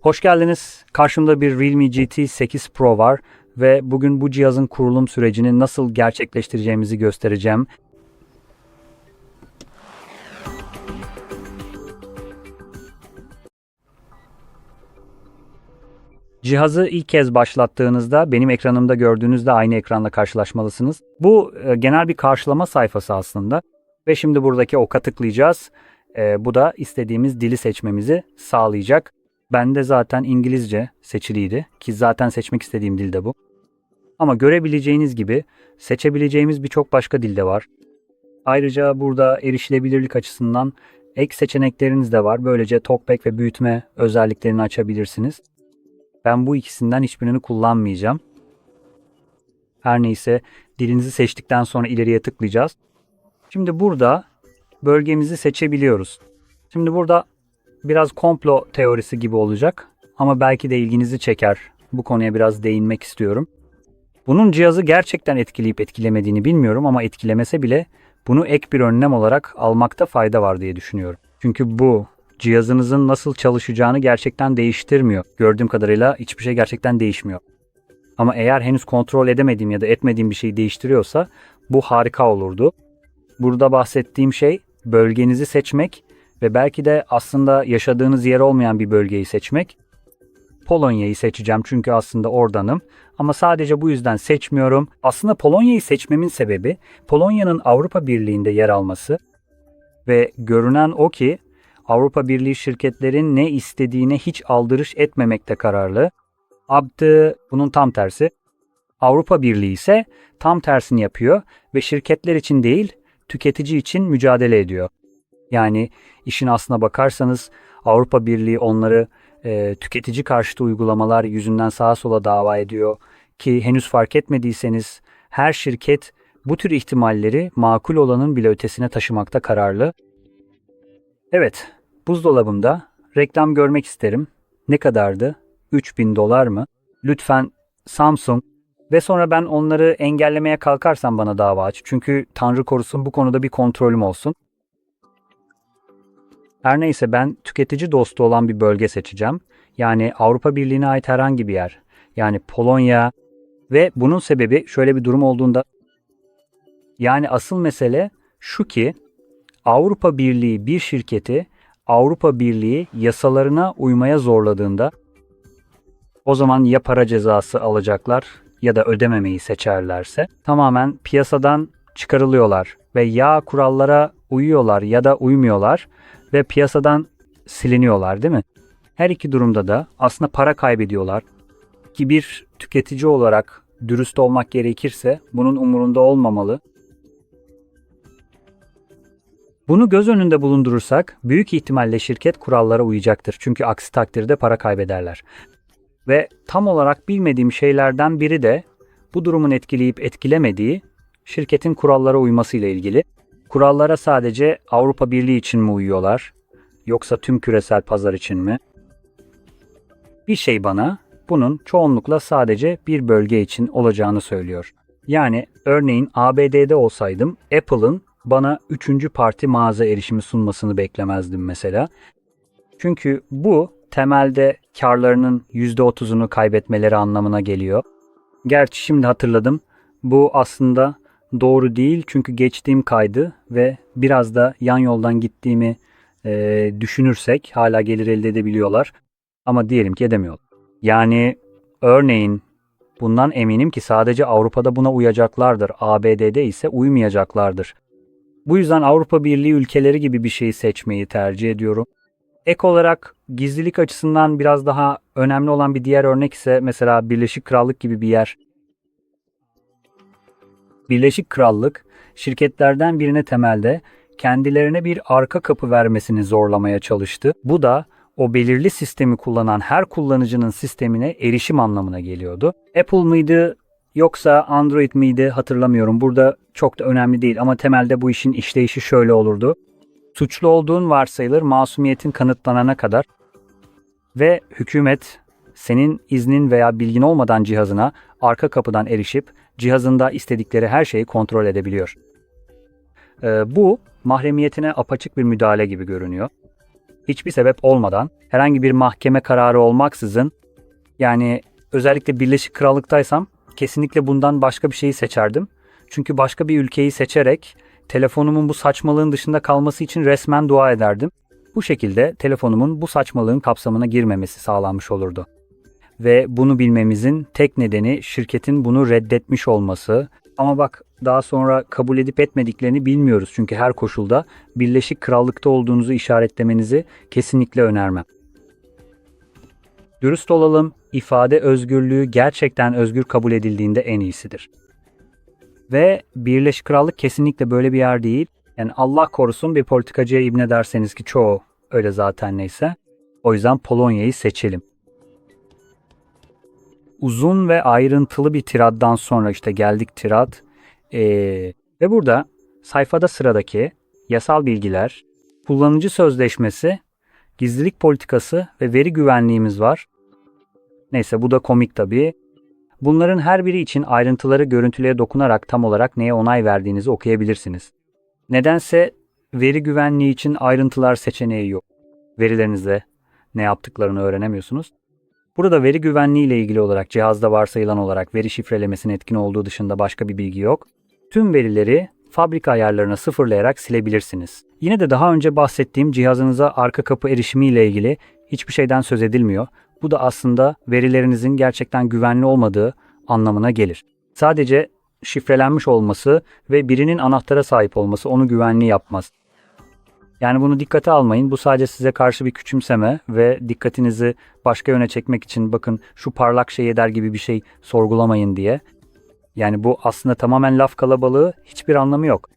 Hoş geldiniz. Karşımda bir Realme GT 8 Pro var ve bugün bu cihazın kurulum sürecini nasıl gerçekleştireceğimizi göstereceğim. Cihazı ilk kez başlattığınızda benim ekranımda gördüğünüzde aynı ekranla karşılaşmalısınız. Bu e, genel bir karşılama sayfası aslında. Ve şimdi buradaki oka tıklayacağız. E, bu da istediğimiz dili seçmemizi sağlayacak. Bende zaten İngilizce seçiliydi ki zaten seçmek istediğim dil de bu. Ama görebileceğiniz gibi seçebileceğimiz birçok başka dil de var. Ayrıca burada erişilebilirlik açısından ek seçenekleriniz de var. Böylece talkback ve büyütme özelliklerini açabilirsiniz. Ben bu ikisinden hiçbirini kullanmayacağım. Her neyse dilinizi seçtikten sonra ileriye tıklayacağız. Şimdi burada bölgemizi seçebiliyoruz. Şimdi burada biraz komplo teorisi gibi olacak ama belki de ilginizi çeker. Bu konuya biraz değinmek istiyorum. Bunun cihazı gerçekten etkileyip etkilemediğini bilmiyorum ama etkilemese bile bunu ek bir önlem olarak almakta fayda var diye düşünüyorum. Çünkü bu cihazınızın nasıl çalışacağını gerçekten değiştirmiyor. Gördüğüm kadarıyla hiçbir şey gerçekten değişmiyor. Ama eğer henüz kontrol edemediğim ya da etmediğim bir şeyi değiştiriyorsa bu harika olurdu. Burada bahsettiğim şey bölgenizi seçmek ve belki de aslında yaşadığınız yer olmayan bir bölgeyi seçmek. Polonya'yı seçeceğim çünkü aslında oradanım. Ama sadece bu yüzden seçmiyorum. Aslında Polonya'yı seçmemin sebebi Polonya'nın Avrupa Birliği'nde yer alması ve görünen o ki Avrupa Birliği şirketlerin ne istediğine hiç aldırış etmemekte kararlı. Abdı bunun tam tersi. Avrupa Birliği ise tam tersini yapıyor ve şirketler için değil, tüketici için mücadele ediyor. Yani işin aslına bakarsanız Avrupa Birliği onları e, tüketici karşıtı uygulamalar yüzünden sağa sola dava ediyor ki henüz fark etmediyseniz her şirket bu tür ihtimalleri makul olanın bile ötesine taşımakta kararlı. Evet, buzdolabımda reklam görmek isterim. Ne kadardı? 3000 dolar mı? Lütfen Samsung ve sonra ben onları engellemeye kalkarsam bana dava aç. Çünkü Tanrı korusun bu konuda bir kontrolüm olsun. Her neyse ben tüketici dostu olan bir bölge seçeceğim. Yani Avrupa Birliği'ne ait herhangi bir yer. Yani Polonya ve bunun sebebi şöyle bir durum olduğunda yani asıl mesele şu ki Avrupa Birliği bir şirketi Avrupa Birliği yasalarına uymaya zorladığında o zaman ya para cezası alacaklar ya da ödememeyi seçerlerse tamamen piyasadan çıkarılıyorlar ve ya kurallara uyuyorlar ya da uymuyorlar ve piyasadan siliniyorlar değil mi? Her iki durumda da aslında para kaybediyorlar ki bir tüketici olarak dürüst olmak gerekirse bunun umurunda olmamalı. Bunu göz önünde bulundurursak büyük ihtimalle şirket kurallara uyacaktır. Çünkü aksi takdirde para kaybederler. Ve tam olarak bilmediğim şeylerden biri de bu durumun etkileyip etkilemediği şirketin kurallara uymasıyla ilgili. Kurallara sadece Avrupa Birliği için mi uyuyorlar yoksa tüm küresel pazar için mi? Bir şey bana bunun çoğunlukla sadece bir bölge için olacağını söylüyor. Yani örneğin ABD'de olsaydım Apple'ın bana üçüncü parti mağaza erişimi sunmasını beklemezdim mesela. Çünkü bu temelde karlarının %30'unu kaybetmeleri anlamına geliyor. Gerçi şimdi hatırladım. Bu aslında doğru değil çünkü geçtiğim kaydı ve biraz da yan yoldan gittiğimi e, düşünürsek hala gelir elde edebiliyorlar. Ama diyelim ki edemiyorlar. Yani örneğin bundan eminim ki sadece Avrupa'da buna uyacaklardır. ABD'de ise uymayacaklardır. Bu yüzden Avrupa Birliği ülkeleri gibi bir şeyi seçmeyi tercih ediyorum. Ek olarak gizlilik açısından biraz daha önemli olan bir diğer örnek ise mesela Birleşik Krallık gibi bir yer. Birleşik Krallık şirketlerden birine temelde kendilerine bir arka kapı vermesini zorlamaya çalıştı. Bu da o belirli sistemi kullanan her kullanıcının sistemine erişim anlamına geliyordu. Apple mıydı yoksa Android miydi hatırlamıyorum. Burada çok da önemli değil ama temelde bu işin işleyişi şöyle olurdu. Suçlu olduğun varsayılır masumiyetin kanıtlanana kadar ve hükümet senin iznin veya bilgin olmadan cihazına arka kapıdan erişip cihazında istedikleri her şeyi kontrol edebiliyor. Ee, bu mahremiyetine apaçık bir müdahale gibi görünüyor. hiçbir sebep olmadan, herhangi bir mahkeme kararı olmaksızın yani özellikle Birleşik Krallık'taysam kesinlikle bundan başka bir şeyi seçerdim. Çünkü başka bir ülkeyi seçerek telefonumun bu saçmalığın dışında kalması için resmen dua ederdim. Bu şekilde telefonumun bu saçmalığın kapsamına girmemesi sağlanmış olurdu. Ve bunu bilmemizin tek nedeni şirketin bunu reddetmiş olması. Ama bak daha sonra kabul edip etmediklerini bilmiyoruz. Çünkü her koşulda Birleşik Krallık'ta olduğunuzu işaretlemenizi kesinlikle önermem. Dürüst olalım, ifade özgürlüğü gerçekten özgür kabul edildiğinde en iyisidir. Ve Birleşik Krallık kesinlikle böyle bir yer değil. Yani Allah korusun bir politikacıya ibne derseniz ki çoğu öyle zaten neyse. O yüzden Polonya'yı seçelim. Uzun ve ayrıntılı bir tiraddan sonra işte geldik tirad. Ee, ve burada sayfada sıradaki yasal bilgiler, kullanıcı sözleşmesi, gizlilik politikası ve veri güvenliğimiz var. Neyse bu da komik tabii. Bunların her biri için ayrıntıları görüntülüye dokunarak tam olarak neye onay verdiğinizi okuyabilirsiniz. Nedense veri güvenliği için ayrıntılar seçeneği yok. Verilerinizde ne yaptıklarını öğrenemiyorsunuz. Burada veri güvenliği ile ilgili olarak cihazda varsayılan olarak veri şifrelemesinin etkin olduğu dışında başka bir bilgi yok. Tüm verileri fabrika ayarlarına sıfırlayarak silebilirsiniz. Yine de daha önce bahsettiğim cihazınıza arka kapı erişimi ile ilgili hiçbir şeyden söz edilmiyor. Bu da aslında verilerinizin gerçekten güvenli olmadığı anlamına gelir. Sadece şifrelenmiş olması ve birinin anahtara sahip olması onu güvenli yapmaz. Yani bunu dikkate almayın. Bu sadece size karşı bir küçümseme ve dikkatinizi başka yöne çekmek için bakın şu parlak şey eder gibi bir şey sorgulamayın diye. Yani bu aslında tamamen laf kalabalığı hiçbir anlamı yok.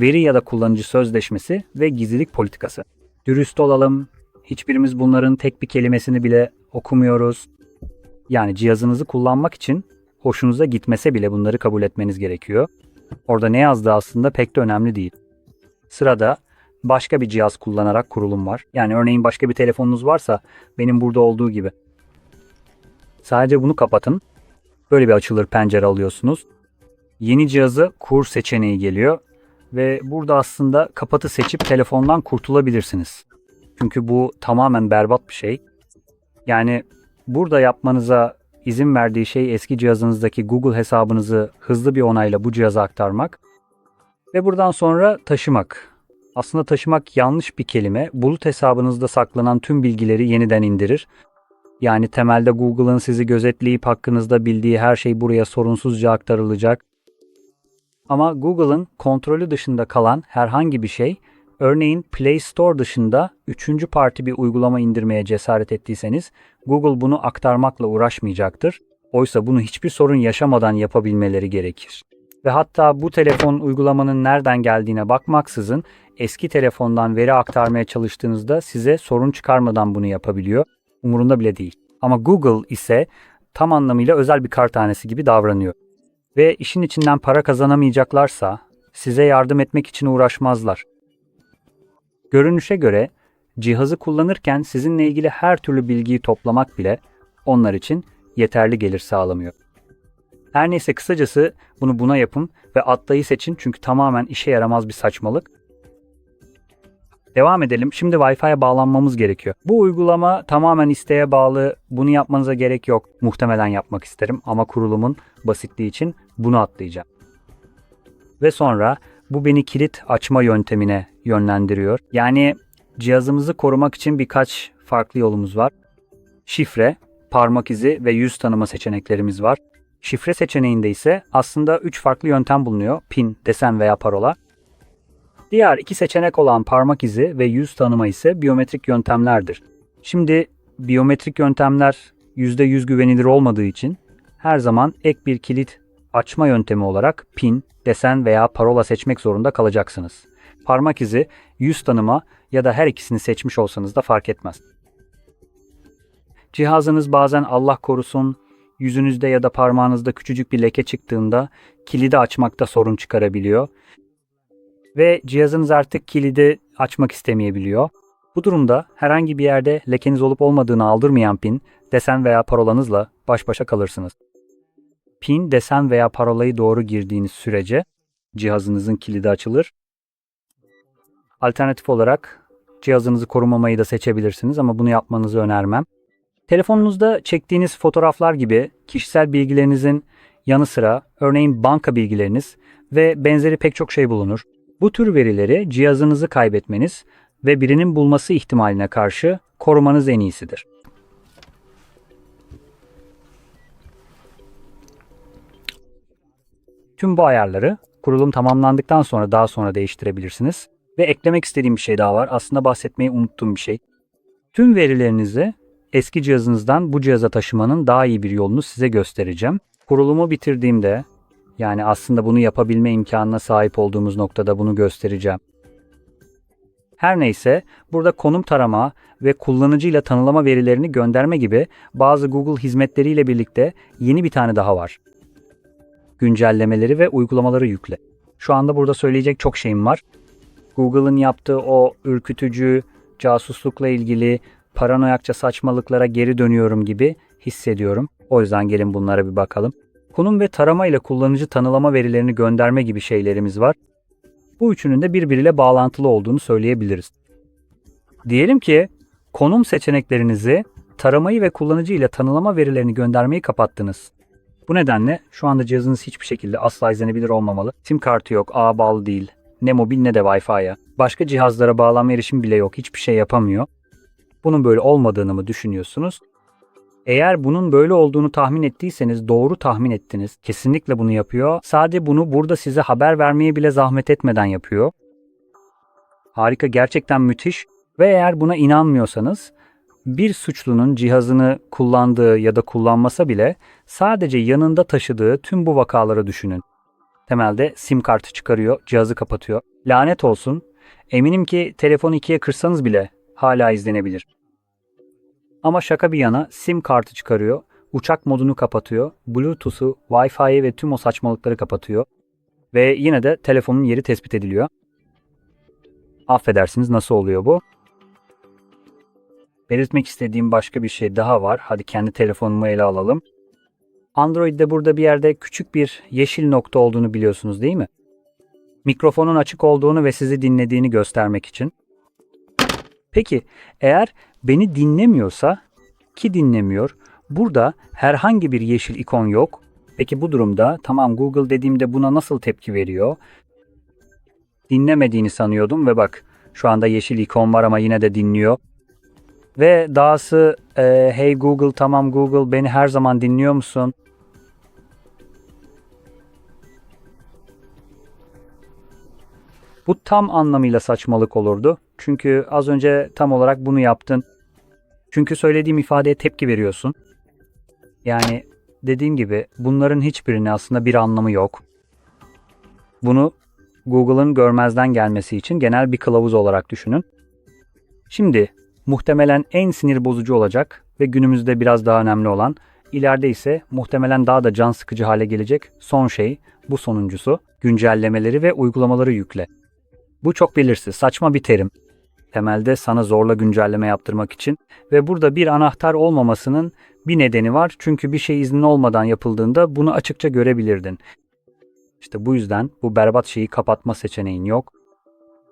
Veri ya da kullanıcı sözleşmesi ve gizlilik politikası. Dürüst olalım. Hiçbirimiz bunların tek bir kelimesini bile okumuyoruz. Yani cihazınızı kullanmak için hoşunuza gitmese bile bunları kabul etmeniz gerekiyor. Orada ne yazdığı aslında pek de önemli değil. Sırada başka bir cihaz kullanarak kurulum var. Yani örneğin başka bir telefonunuz varsa benim burada olduğu gibi. Sadece bunu kapatın. Böyle bir açılır pencere alıyorsunuz. Yeni cihazı kur seçeneği geliyor ve burada aslında kapatı seçip telefondan kurtulabilirsiniz. Çünkü bu tamamen berbat bir şey. Yani burada yapmanıza izin verdiği şey eski cihazınızdaki Google hesabınızı hızlı bir onayla bu cihaza aktarmak ve buradan sonra taşımak. Aslında taşımak yanlış bir kelime. Bulut hesabınızda saklanan tüm bilgileri yeniden indirir. Yani temelde Google'ın sizi gözetleyip hakkınızda bildiği her şey buraya sorunsuzca aktarılacak. Ama Google'ın kontrolü dışında kalan herhangi bir şey, örneğin Play Store dışında üçüncü parti bir uygulama indirmeye cesaret ettiyseniz Google bunu aktarmakla uğraşmayacaktır. Oysa bunu hiçbir sorun yaşamadan yapabilmeleri gerekir. Ve hatta bu telefon uygulamanın nereden geldiğine bakmaksızın eski telefondan veri aktarmaya çalıştığınızda size sorun çıkarmadan bunu yapabiliyor. Umurunda bile değil. Ama Google ise tam anlamıyla özel bir kar tanesi gibi davranıyor. Ve işin içinden para kazanamayacaklarsa size yardım etmek için uğraşmazlar. Görünüşe göre cihazı kullanırken sizinle ilgili her türlü bilgiyi toplamak bile onlar için yeterli gelir sağlamıyor. Her neyse kısacası bunu buna yapın ve atlayı seçin çünkü tamamen işe yaramaz bir saçmalık. Devam edelim. Şimdi Wi-Fi'ye bağlanmamız gerekiyor. Bu uygulama tamamen isteğe bağlı. Bunu yapmanıza gerek yok. Muhtemelen yapmak isterim ama kurulumun basitliği için bunu atlayacağım. Ve sonra bu beni kilit açma yöntemine yönlendiriyor. Yani cihazımızı korumak için birkaç farklı yolumuz var. Şifre, parmak izi ve yüz tanıma seçeneklerimiz var. Şifre seçeneğinde ise aslında 3 farklı yöntem bulunuyor. PIN, desen veya parola. Diğer iki seçenek olan parmak izi ve yüz tanıma ise biyometrik yöntemlerdir. Şimdi biyometrik yöntemler %100 güvenilir olmadığı için her zaman ek bir kilit açma yöntemi olarak PIN, desen veya parola seçmek zorunda kalacaksınız. Parmak izi, yüz tanıma ya da her ikisini seçmiş olsanız da fark etmez. Cihazınız bazen Allah korusun yüzünüzde ya da parmağınızda küçücük bir leke çıktığında kilidi açmakta sorun çıkarabiliyor. Ve cihazınız artık kilidi açmak istemeyebiliyor. Bu durumda herhangi bir yerde lekeniz olup olmadığını aldırmayan pin, desen veya parolanızla baş başa kalırsınız. Pin, desen veya parolayı doğru girdiğiniz sürece cihazınızın kilidi açılır. Alternatif olarak Cihazınızı korumamayı da seçebilirsiniz ama bunu yapmanızı önermem. Telefonunuzda çektiğiniz fotoğraflar gibi kişisel bilgilerinizin yanı sıra örneğin banka bilgileriniz ve benzeri pek çok şey bulunur. Bu tür verileri cihazınızı kaybetmeniz ve birinin bulması ihtimaline karşı korumanız en iyisidir. Tüm bu ayarları kurulum tamamlandıktan sonra daha sonra değiştirebilirsiniz. Ve eklemek istediğim bir şey daha var. Aslında bahsetmeyi unuttuğum bir şey. Tüm verilerinizi eski cihazınızdan bu cihaza taşımanın daha iyi bir yolunu size göstereceğim. Kurulumu bitirdiğimde yani aslında bunu yapabilme imkanına sahip olduğumuz noktada bunu göstereceğim. Her neyse burada konum tarama ve kullanıcıyla tanılama verilerini gönderme gibi bazı Google hizmetleriyle birlikte yeni bir tane daha var. Güncellemeleri ve uygulamaları yükle. Şu anda burada söyleyecek çok şeyim var. Google'ın yaptığı o ürkütücü casuslukla ilgili paranoyakça saçmalıklara geri dönüyorum gibi hissediyorum. O yüzden gelin bunlara bir bakalım. Konum ve tarama ile kullanıcı tanılama verilerini gönderme gibi şeylerimiz var. Bu üçünün de birbiriyle bağlantılı olduğunu söyleyebiliriz. Diyelim ki konum seçeneklerinizi taramayı ve kullanıcı ile tanılama verilerini göndermeyi kapattınız. Bu nedenle şu anda cihazınız hiçbir şekilde asla izlenebilir olmamalı. SIM kartı yok, ağ bağlı değil. Ne mobil ne de Wi-Fi'ye. Başka cihazlara bağlanma erişim bile yok. Hiçbir şey yapamıyor. Bunun böyle olmadığını mı düşünüyorsunuz? Eğer bunun böyle olduğunu tahmin ettiyseniz doğru tahmin ettiniz. Kesinlikle bunu yapıyor. Sadece bunu burada size haber vermeye bile zahmet etmeden yapıyor. Harika gerçekten müthiş. Ve eğer buna inanmıyorsanız bir suçlunun cihazını kullandığı ya da kullanmasa bile sadece yanında taşıdığı tüm bu vakaları düşünün. Temelde sim kartı çıkarıyor, cihazı kapatıyor. Lanet olsun. Eminim ki telefonu ikiye kırsanız bile hala izlenebilir. Ama şaka bir yana sim kartı çıkarıyor, uçak modunu kapatıyor, Bluetooth'u, Wi-Fi'yi ve tüm o saçmalıkları kapatıyor. Ve yine de telefonun yeri tespit ediliyor. Affedersiniz nasıl oluyor bu? Belirtmek istediğim başka bir şey daha var. Hadi kendi telefonumu ele alalım. Android'de burada bir yerde küçük bir yeşil nokta olduğunu biliyorsunuz değil mi? Mikrofonun açık olduğunu ve sizi dinlediğini göstermek için. Peki eğer beni dinlemiyorsa ki dinlemiyor burada herhangi bir yeşil ikon yok. Peki bu durumda tamam Google dediğimde buna nasıl tepki veriyor? Dinlemediğini sanıyordum ve bak şu anda yeşil ikon var ama yine de dinliyor. Ve dahası e, hey Google tamam Google beni her zaman dinliyor musun? Bu tam anlamıyla saçmalık olurdu. Çünkü az önce tam olarak bunu yaptın. Çünkü söylediğim ifadeye tepki veriyorsun. Yani dediğim gibi bunların hiçbirinin aslında bir anlamı yok. Bunu Google'ın görmezden gelmesi için genel bir kılavuz olarak düşünün. Şimdi muhtemelen en sinir bozucu olacak ve günümüzde biraz daha önemli olan, ileride ise muhtemelen daha da can sıkıcı hale gelecek son şey, bu sonuncusu, güncellemeleri ve uygulamaları yükle. Bu çok belirsiz, saçma bir terim. Temelde sana zorla güncelleme yaptırmak için ve burada bir anahtar olmamasının bir nedeni var. Çünkü bir şey iznin olmadan yapıldığında bunu açıkça görebilirdin. İşte bu yüzden bu berbat şeyi kapatma seçeneğin yok.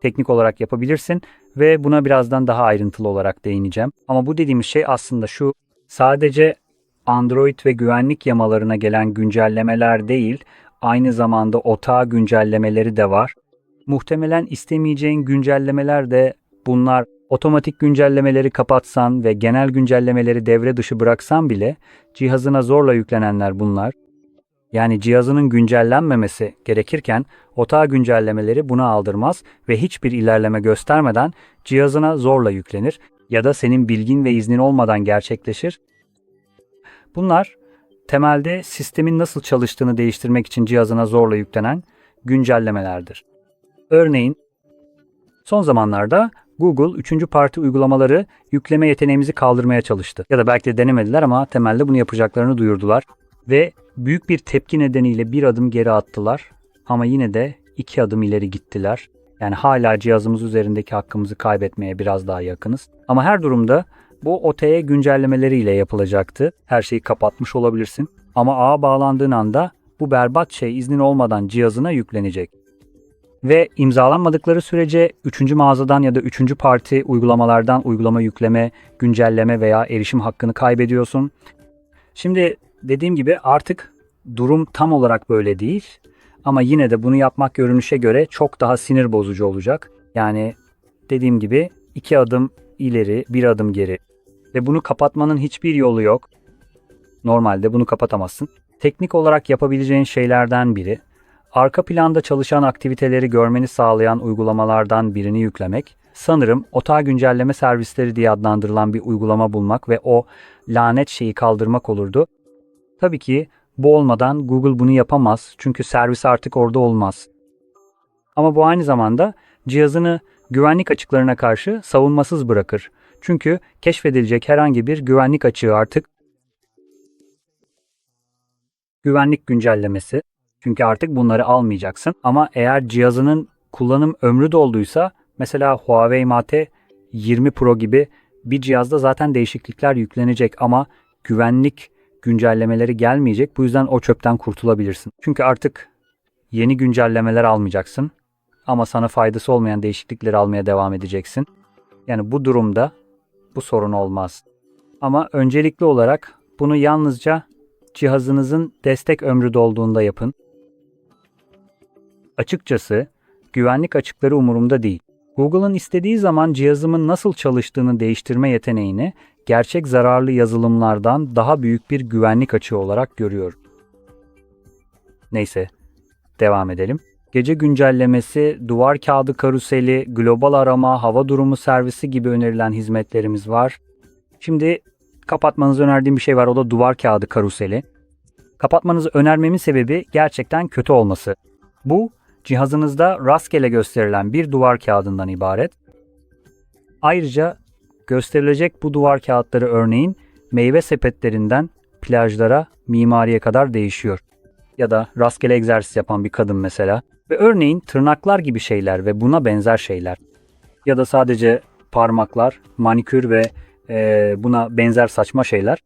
Teknik olarak yapabilirsin ve buna birazdan daha ayrıntılı olarak değineceğim. Ama bu dediğimiz şey aslında şu sadece Android ve güvenlik yamalarına gelen güncellemeler değil, aynı zamanda otağı güncellemeleri de var. Muhtemelen istemeyeceğin güncellemeler de bunlar. Otomatik güncellemeleri kapatsan ve genel güncellemeleri devre dışı bıraksan bile cihazına zorla yüklenenler bunlar. Yani cihazının güncellenmemesi gerekirken otağı güncellemeleri buna aldırmaz ve hiçbir ilerleme göstermeden cihazına zorla yüklenir ya da senin bilgin ve iznin olmadan gerçekleşir. Bunlar temelde sistemin nasıl çalıştığını değiştirmek için cihazına zorla yüklenen güncellemelerdir. Örneğin son zamanlarda Google üçüncü parti uygulamaları yükleme yeteneğimizi kaldırmaya çalıştı. Ya da belki de denemediler ama temelde bunu yapacaklarını duyurdular. Ve büyük bir tepki nedeniyle bir adım geri attılar ama yine de iki adım ileri gittiler. Yani hala cihazımız üzerindeki hakkımızı kaybetmeye biraz daha yakınız. Ama her durumda bu OTE güncellemeleriyle yapılacaktı. Her şeyi kapatmış olabilirsin. Ama ağa bağlandığın anda bu berbat şey iznin olmadan cihazına yüklenecek. Ve imzalanmadıkları sürece 3. mağazadan ya da 3. parti uygulamalardan uygulama yükleme, güncelleme veya erişim hakkını kaybediyorsun. Şimdi dediğim gibi artık durum tam olarak böyle değil. Ama yine de bunu yapmak görünüşe göre çok daha sinir bozucu olacak. Yani dediğim gibi iki adım ileri, bir adım geri. Ve bunu kapatmanın hiçbir yolu yok. Normalde bunu kapatamazsın. Teknik olarak yapabileceğin şeylerden biri, arka planda çalışan aktiviteleri görmeni sağlayan uygulamalardan birini yüklemek, sanırım otağı güncelleme servisleri diye adlandırılan bir uygulama bulmak ve o lanet şeyi kaldırmak olurdu. Tabii ki bu olmadan Google bunu yapamaz çünkü servis artık orada olmaz. Ama bu aynı zamanda cihazını güvenlik açıklarına karşı savunmasız bırakır. Çünkü keşfedilecek herhangi bir güvenlik açığı artık güvenlik güncellemesi. Çünkü artık bunları almayacaksın. Ama eğer cihazının kullanım ömrü dolduysa mesela Huawei Mate 20 Pro gibi bir cihazda zaten değişiklikler yüklenecek ama güvenlik güncellemeleri gelmeyecek. Bu yüzden o çöpten kurtulabilirsin. Çünkü artık yeni güncellemeler almayacaksın ama sana faydası olmayan değişiklikleri almaya devam edeceksin. Yani bu durumda bu sorun olmaz. Ama öncelikli olarak bunu yalnızca cihazınızın destek ömrü dolduğunda yapın. Açıkçası güvenlik açıkları umurumda değil. Google'ın istediği zaman cihazımın nasıl çalıştığını değiştirme yeteneğini gerçek zararlı yazılımlardan daha büyük bir güvenlik açığı olarak görüyorum. Neyse, devam edelim. Gece güncellemesi, duvar kağıdı karuseli, global arama, hava durumu servisi gibi önerilen hizmetlerimiz var. Şimdi kapatmanızı önerdiğim bir şey var o da duvar kağıdı karuseli. Kapatmanızı önermemin sebebi gerçekten kötü olması. Bu cihazınızda rastgele gösterilen bir duvar kağıdından ibaret. Ayrıca gösterilecek bu duvar kağıtları örneğin meyve sepetlerinden plajlara, mimariye kadar değişiyor. Ya da rastgele egzersiz yapan bir kadın mesela. Ve örneğin tırnaklar gibi şeyler ve buna benzer şeyler. Ya da sadece parmaklar, manikür ve e, buna benzer saçma şeyler.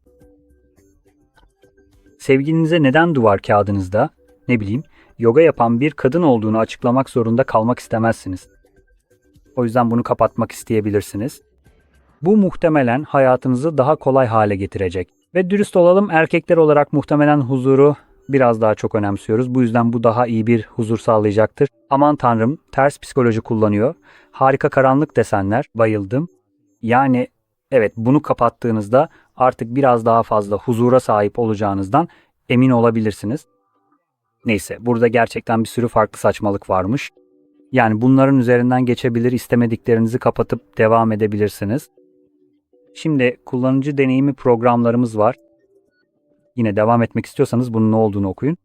Sevgilinize neden duvar kağıdınızda, ne bileyim, yoga yapan bir kadın olduğunu açıklamak zorunda kalmak istemezsiniz. O yüzden bunu kapatmak isteyebilirsiniz. Bu muhtemelen hayatınızı daha kolay hale getirecek. Ve dürüst olalım erkekler olarak muhtemelen huzuru biraz daha çok önemsiyoruz. Bu yüzden bu daha iyi bir huzur sağlayacaktır. Aman tanrım ters psikoloji kullanıyor. Harika karanlık desenler bayıldım. Yani evet bunu kapattığınızda artık biraz daha fazla huzura sahip olacağınızdan emin olabilirsiniz. Neyse burada gerçekten bir sürü farklı saçmalık varmış. Yani bunların üzerinden geçebilir, istemediklerinizi kapatıp devam edebilirsiniz. Şimdi kullanıcı deneyimi programlarımız var. Yine devam etmek istiyorsanız bunun ne olduğunu okuyun.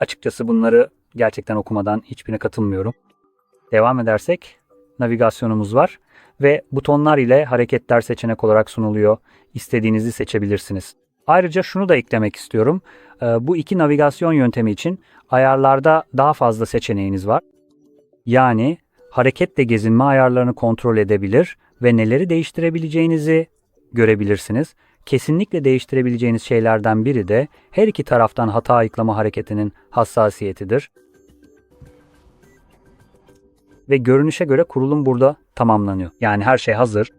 Açıkçası bunları gerçekten okumadan hiçbirine katılmıyorum. Devam edersek navigasyonumuz var ve butonlar ile hareketler seçenek olarak sunuluyor. İstediğinizi seçebilirsiniz. Ayrıca şunu da eklemek istiyorum. Ee, bu iki navigasyon yöntemi için ayarlarda daha fazla seçeneğiniz var. Yani hareketle gezinme ayarlarını kontrol edebilir ve neleri değiştirebileceğinizi görebilirsiniz. Kesinlikle değiştirebileceğiniz şeylerden biri de her iki taraftan hata ayıklama hareketinin hassasiyetidir. Ve görünüşe göre kurulum burada tamamlanıyor. Yani her şey hazır.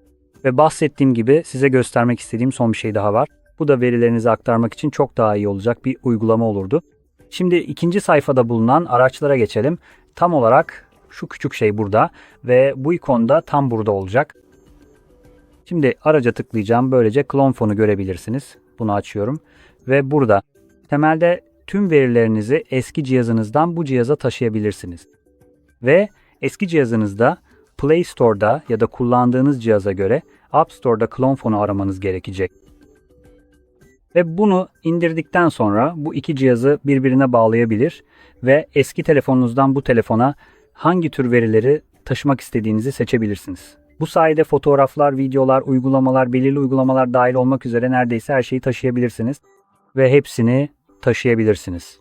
Ve bahsettiğim gibi size göstermek istediğim son bir şey daha var. Bu da verilerinizi aktarmak için çok daha iyi olacak bir uygulama olurdu. Şimdi ikinci sayfada bulunan araçlara geçelim. Tam olarak şu küçük şey burada ve bu ikon da tam burada olacak. Şimdi araca tıklayacağım. Böylece klon fonu görebilirsiniz. Bunu açıyorum. Ve burada temelde tüm verilerinizi eski cihazınızdan bu cihaza taşıyabilirsiniz. Ve eski cihazınızda Play Store'da ya da kullandığınız cihaza göre App Store'da klon fonu aramanız gerekecek. Ve bunu indirdikten sonra bu iki cihazı birbirine bağlayabilir ve eski telefonunuzdan bu telefona hangi tür verileri taşımak istediğinizi seçebilirsiniz. Bu sayede fotoğraflar, videolar, uygulamalar, belirli uygulamalar dahil olmak üzere neredeyse her şeyi taşıyabilirsiniz ve hepsini taşıyabilirsiniz.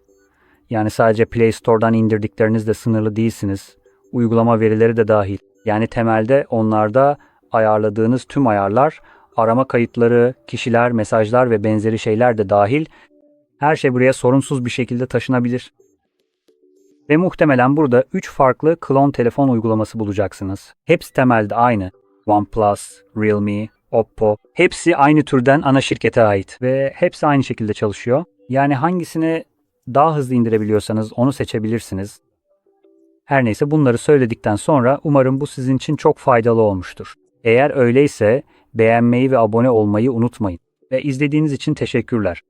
Yani sadece Play Store'dan indirdiklerinizle sınırlı değilsiniz. Uygulama verileri de dahil. Yani temelde onlarda ayarladığınız tüm ayarlar, arama kayıtları, kişiler, mesajlar ve benzeri şeyler de dahil her şey buraya sorunsuz bir şekilde taşınabilir. Ve muhtemelen burada 3 farklı klon telefon uygulaması bulacaksınız. Hepsi temelde aynı. OnePlus, Realme, Oppo. Hepsi aynı türden ana şirkete ait ve hepsi aynı şekilde çalışıyor. Yani hangisini daha hızlı indirebiliyorsanız onu seçebilirsiniz. Her neyse bunları söyledikten sonra umarım bu sizin için çok faydalı olmuştur. Eğer öyleyse beğenmeyi ve abone olmayı unutmayın. Ve izlediğiniz için teşekkürler.